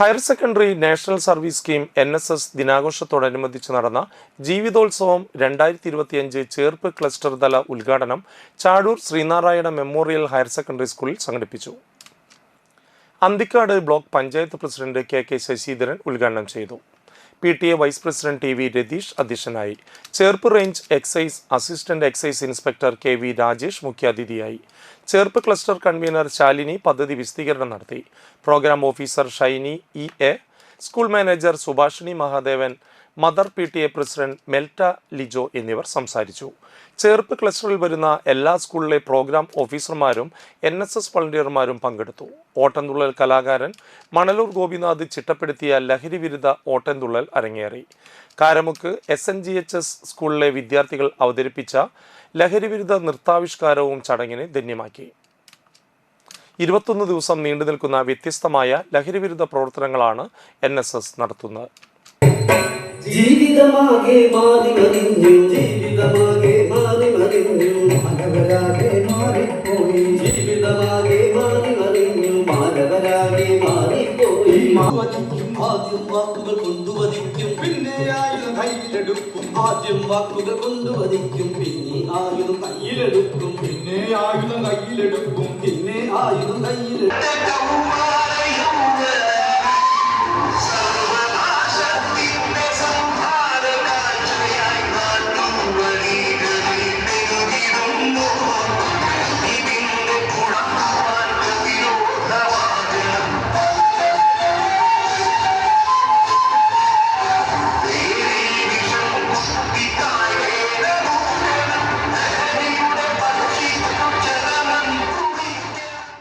Higher secondary national service scheme N S S ദിനാഘോഷത്തോടനുബന്ധിച്ച് നടന്ന ജീവിതോത്സവം രണ്ടായിരത്തി ഇരുപത്തിയഞ്ച് ചേർപ്പ് ക്ലസ്റ്റർ തല ഉദ്ഘാടനം Chadur Sreenarayana memorial higher secondary സ്കൂളിൽ സംഘടിപ്പിച്ചു. Anthikad block panchayat president K K Sasidharan ഉദ്ഘാടനം ചെയ്തു. P T A vice president T V Ratheesh അധ്യക്ഷനായി. Cherpu range excise assistant excise inspector K V Rajesh മുഖ്യാതിഥിയായി. ചേർപ്പ് ക്ലസ്റ്റർ കൺവീനർ ശാലിനി പദ്ധതി വിശദീകരണം നടത്തി. Program officer Shiny E A school manager Subhashini Mahadevan mother P T A president Melta Lijo എന്നിവർ സംസാരിച്ചു. ചേർപ്പ് ക്ലസ്റ്ററിൽ വരുന്ന എല്ലാ സ്കൂളിലെ പ്രോഗ്രാം ഓഫീസർമാരും എൻ എസ് എസ് വളണ്ടിയർമാരും പങ്കെടുത്തു. ഓട്ടംതുള്ളൽ കലാകാരൻ മണലൂർ ഗോപിനാഥ് ചിട്ടപ്പെടുത്തിയ ലഹരി വിരുദ്ധ ഓട്ടംതുള്ളൽ അരങ്ങേറി. Karamuck S N G H S സ്കൂളിലെ വിദ്യാർത്ഥികൾ അവതരിപ്പിച്ച ലഹരി വിരുദ്ധ നൃത്താവിഷ്കാരവും ചടങ്ങിനെ ധന്യമാക്കി. ഇരുപത്തൊന്ന് ദിവസം നീണ്ടു നിൽക്കുന്ന വ്യത്യസ്തമായ ലഹരിവിരുദ്ധ പ്രവർത്തനങ്ങളാണ് എൻ എസ് എസ് നടത്തുന്നത്. പിന്നെ ആദ്യം പിന്നെ ആയുധം കയ്യിലെടുക്കും പിന്നെ ആയുധം കയ്യിലെടുക്കും പിന്നെ ആയുധം കയ്യിലെടുക്കും